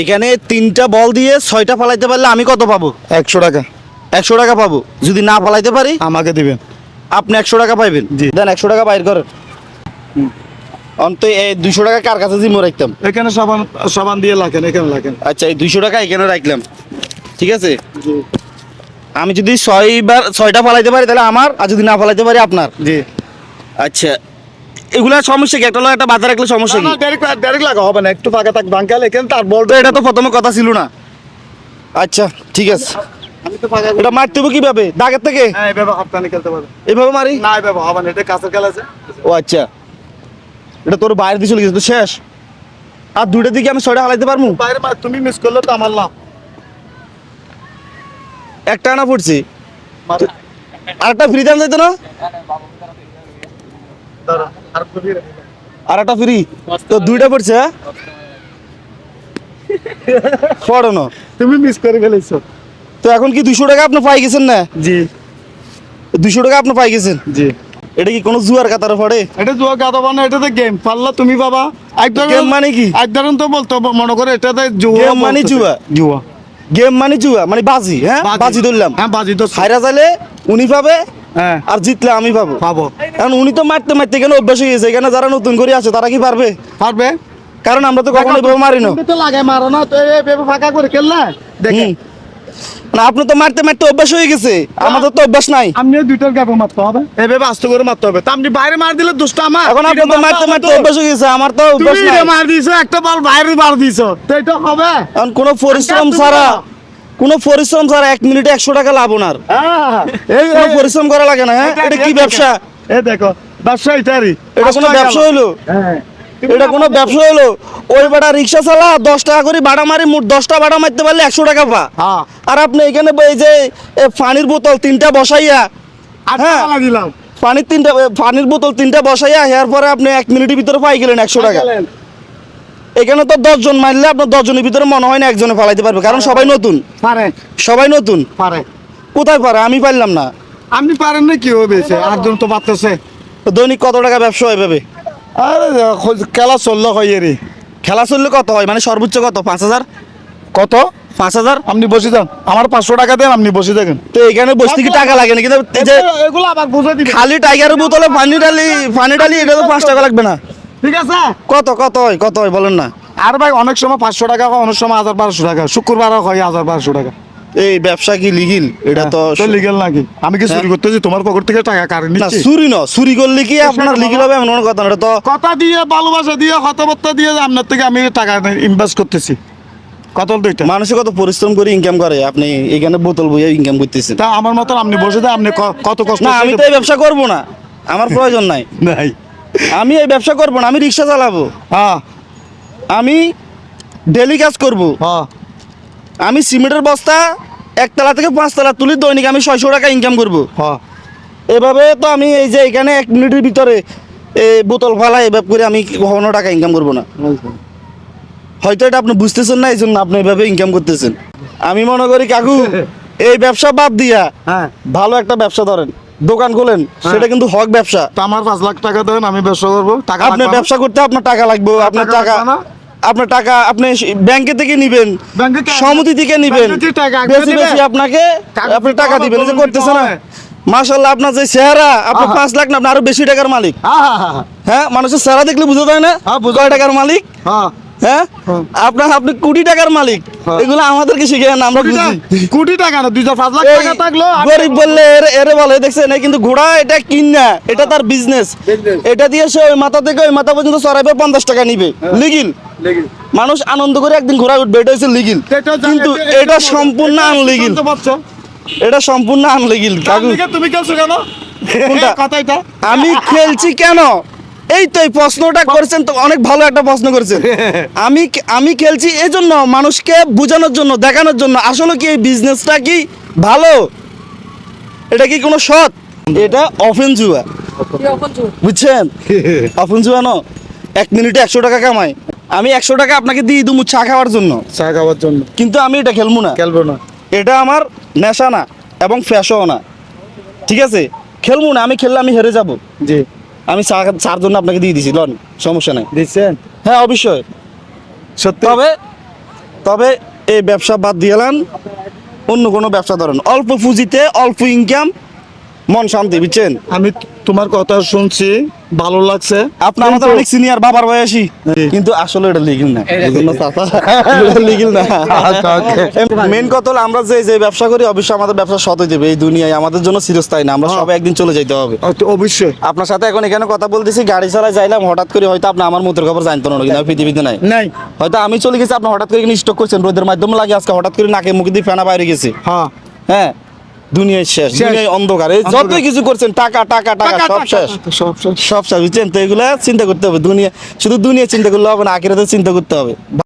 এখানে তিনটা বল দিয়ে ছয়টা ফালাইতে পারলে আমি কত পাবো? একশো টাকা। একশো টাকা পাবো। যদি না ফালাইতে পারি? আমাকে দিবেন। আপনি একশো টাকা পাইবেন? জি। দেন একশো টাকা বাইর করেন। অন্ত এই দুশো টাকা কার কাছে জিমো রাখতাম? এখানে সাবান সাবান দিয়ে লাগেন এখানে লাগেন আচ্ছা এই দুইশো টাকা এখানে রাখলাম। ঠিক আছে? আমি যদি ছয়বার ছয়টা ফালাইতে পারি তাহলে আমার আর যদি না ফালাইতে পারি আপনার? জি। আচ্ছা এগুলা সমস্যা কি? একটা একটা বাজার রাখলে সমস্যা কি? ডাইরেক্ট ডাইরেক্ট লাগা হবে না একটু ফাঁকা থাক বাঙ্কাল এখানে তার বল তো এটা তো প্রথমে কথা ছিল না। আচ্ছা ঠিক আছে। আমি তো এটা মারতে হবে কীভাবে? দাগের থেকে? হ্যাঁ এভাবে হাতটানি খেলতে পারবে। এভাবে মারি? না এভাবে হবে না এটা কাছের খেলা আছে। ও আচ্ছা। এটা তোর বাইরে দিয়ে চলে গেছে তো শেষ। আর দুইটার দিকে আমি ছয়টা হালাইতে পারব? বাইরে মার, তুমি মিস করলে তো আমার লাভ। একটা আনা পড়ছি। মার- আর একটা ফ্রি দাম যাইতো না? আর একটা ফ্রি তো দুইটা পড়ছে হ্যাঁ? তুমি মিস করে ফেলেছো। তো এখন কি দুশো টাকা আপনি পাই গেছেন না? জি। দুশো টাকা আপনি পাই গেছেন? জি। এটা কি কোনো জুয়ার কাতারে পড়ে? এটা জুয়া বানা এটা তো গেম পারলা তুমি বাবা? এক ধরনের- Game মানে কি? এক ধরনের তো বলতো মনে করে এটাতে জুয়া Game মানে জুয়া? জুয়া। গেম মানে জুয়া মানে বাজি হ্যাঁ? বাজি। ধরলাম। হ্যাঁ বাজি তো হাইরা চাইলে উনি পাবে আর জিতলে আমি পাবো। পাবো। কারণ উনি তো মারতে মারতে এখানে অভ্যাস হয়ে গেছে এখানে যারা নতুন করে আছে তারা কি পারবে? পারবে। কারণ আমরা তো কখনো এভাবে মারি না। তো লাগাই মারো না তো এভাবে ফাঁকা করে খেললে? দেখে। না আপনি তো মারতে মারতে অভ্যাস হয়ে গেছে। আমাদের তো অভ্যাস নাই। আপনি দুইটার গ্যাপে মারতে হবে। এভাবে আস্তে করে মারতে হবে। তা আপনি বাইরে মার দিলে দুষ্ট আমার। এখন আপনি তো মারতে মারতে অভ্যাস হয়ে গেছে আমার তো অভ্যাস নাই। মার দিছো একটা বল বাইরে মার দিছো। তো এটা হবে। এখন কোনো পরিশ্রম ছাড়া। কোনো পরিশ্রম ছাড়া এক মিনিটে একশো টাকা লাভ ওনার। কোনো পরিশ্রম করা লাগে না হ্যাঁ? এটা- কি ব্যবসা? এই দেখো ব্যবসা এটারই এটা কোনো ব্যবসা হইল হ্যাঁ। এটা কোনো ব্যবসা হইল ওই বাটা রিক্সা চালা দশ টাকা করে ভাড়া মারি মোট দশটা ভাড়া মারতে পারলে একশো টাকা পা। হ্যাঁ। আর আপনি এখানে এই যে পানির বোতল তিনটা বসাইয়া হ্যাঁ। দিলাম। পানির তিনটা পানির বোতল তিনটা বসাইয়া এর পরে আপনি এক মিনিটের ভিতরে পাই গেলেন একশো টাকা। এখানে তো দশজন মারলে আপনার দশজনের ভিতরে মনে হয় না একজনে ফালাইতে পারবে কারণ সবাই নতুন। পারে। সবাই নতুন? পারে। কোথায় পারে? আমি পারলাম না। আপনি পারেন না কি হবে? আটজন তো বাড়তেছে দৈনিক কত টাকা ব্যবসা হয় ভাবে? আরে খেলা চলল হয় রে খেলা চললে কত হয়? মানে সর্বোচ্চ কত? পাঁচ হাজার? কত? পাঁচ হাজার? আপনি বসে যান। আমার পাঁচশো টাকা দেন আপনি বসে থাকেন। তো এখানে বসতে কি টাকা লাগে না? কিন্তু খালি টাইগারের বোতলে পানি ডালি পানি ডালি এটা তো পাঁচ টাকা লাগবে না। ঠিক আছে? কত কত হয় কত হয় বলেন না। আর ভাই অনেক সময় পাঁচশো টাকা হয় অনেক সময় হাজার বারোশো টাকা শুক্রবারও হয় হাজার বারোশো টাকা। এই ব্যবসা কি লিগিল এটা তো লিগেল নাকি? আমি কি চুরি করতেছি? তোমার পকেট থেকে টাকা কারে না চুরি ন চুরি করলে কি আপনার লিগিল হবে এমন কোনো কথা না এটা তো কথা দিয়ে ভালোবাসা দিয়ে কথাবার্তা দিয়ে আপনার থেকে আমি টাকা ইনভেস্ট করতেছি। কত দুইটা মানুষে কত পরিশ্রম করে ইনকাম করে আপনি এখানে বোতল বইয়ে ইনকাম করতেছেন। তা আমার মতন আপনি বসে আপনি কত কষ্ট না আমি তো এই ব্যবসা করব না। আমার প্রয়োজন নাই। নাই। আমি এই ব্যবসা করব না আমি রিক্সা চালাবো। হ্যাঁ। আমি ডেলি কাজ করব। হ্যাঁ। আমি সিমেন্টের বস্তা একতলা থেকে পাঁচতলা তুলি দৈনিক আমি ছয়শো টাকা ইনকাম করব। হ্যাঁ। এভাবে তো আমি এই যে এখানে এক মিনিটের ভিতরে এই বোতল ফালা এভাবে করে আমি কখনো টাকা ইনকাম করব না। হয়তো এটা আপনি বুঝতেছেন না এই জন্য আপনি এভাবে ইনকাম করতেছেন। আমি মনে করি কাকু এই ব্যবসা বাদ দিয়া হ্যাঁ। ভালো একটা ব্যবসা ধরেন। দোকান খোলেন সেটা কিন্তু হক ব্যবসা। তা আমার পাঁচ লাখ টাকা দেন আমি ব্যবসা করব। টাকা আপনি ব্যবসা করতে আপনার টাকা লাগবে আপনার টাকা? আপনার টাকা আপনি ব্যাংকে থেকে নিবেন সমিতি থেকে নিবেন। বেশি বেশি আপনাকে আপনি টাকা দিবেন যে করতেছে না। মাশাল্লাহ আপনার যে চেহারা আপনি পাঁচ লাখ না আপনি আরও বেশি টাকার মালিক। হ্যাঁ হ্যাঁ হ্যাঁ হ্যাঁ মানুষের চেহারা দেখলে বুঝতে পারে না হ্যাঁ, কয় টাকার মালিক। হ্যাঁ। হ্যাঁ? হ্যাঁ। আপনার আপনি কোটি টাকার মালিক। হ্যাঁ। এগুলো আমাদেরকে শিখে না আমরা কোটি বুঝি। টাকা- না দুই পাঁচ লাখ টাকা থাকল গরিব বললে এর বলে দেখছেন? কিন্তু ঘোড়া এটা কিন না এটা তার বিজনেস এটা দিয়ে সে ওই মাথা থেকে ওই মাথা পর্যন্ত চড়াইবে পঞ্চাশ টাকা নিবে। হ্যাঁ। লিগিল। মানুষ আনন্দ করে একদিন ঘোড়া উঠবে এটা হচ্ছে লিগিল। কিন্তু এটা- সম্পূর্ণ আনলিগিল? এটা সম্পূর্ণ আনলিগিল তুমি খেলছো কেন? আমি খেলছি কেন? এই তো এই প্রশ্নটা করেছেন তো অনেক ভালো একটা প্রশ্ন করেছেন। আমি আমি খেলছি এই জন্য মানুষকে বোঝানোর জন্য দেখানোর জন্য। আসলে কি এই বিজনেসটা কি ভালো? এটা কি কোনো সৎ? এটা অফেন জুয়া বুঝছেন? অফেন জুয়া ন? এক মিনিটে একশো টাকা কামাই। আমি একশো টাকা আপনাকে দিয়ে দেবো চা খাওয়ার জন্য। চা খাওয়ার জন্য। কিন্তু আমি এটা খেলব না। খেলব না। এটা আমার নেশা না এবং ফ্যাশও না। ঠিক আছে? খেলব না আমি খেললে আমি হেরে যাব। জি। আমি চার জন্য আপনাকে দিয়ে দিছি লন সমস্যা নাই। দিচ্ছেন? হ্যাঁ অবশ্যই। সত্যি? তবে তবে এই ব্যবসা বাদ দিয়েলান অন্য কোনো ব্যবসা ধরেন। অল্প পুঁজিতে অল্প ইনকাম মন শান্তি বুঝছেন? আমি তোমার কথা শুনছি ভালো লাগছে। আপনার আমাদের অনেক সিনিয়র বাবার বয়সী। কিন্তু আসলে এটা লিগিল না? লিগিল না। আচ্ছা, মেন কথা হলো আমরা যে যে ব্যবসা করি অবশ্যই আমাদের ব্যবসা সত হয়ে যাবে। এই দুনিয়ায় আমাদের জন্য চিরস্থায়ী না। আমরা হ্যাঁ। সবাই একদিন চলে যেতে হবে। অবশ্যই। আপনার সাথে এখন এখানে কথা বলতেছি গাড়ি চালায় যাইলাম হঠাৎ করে হয়তো আপনি আমার মুখের খবর জানতো না কিন্তু পৃথিবীতে নাই। নাই। হয়তো আমি চলে গেছি আপনি হঠাৎ করে স্টক করছেন রোদের মাধ্যমে লাগে আজকে হঠাৎ করে নাকে মুখে দিয়ে ফেনা বাইরে গেছে। হ্যাঁ। হ্যাঁ। দুনিয়ায় শেষ। দুনিয়ায় অন্ধকার। এই যত কিছু করছেন টাকা টাকা টাকা টাকা, সব শেষ। সব শেষ। সব শেষ। বুঝছেন? তো এগুলা চিন্তা করতে হবে। দুনিয়া শুধু দুনিয়া চিন্তা করলে হবে না আখিরাতে চিন্তা করতে হবে।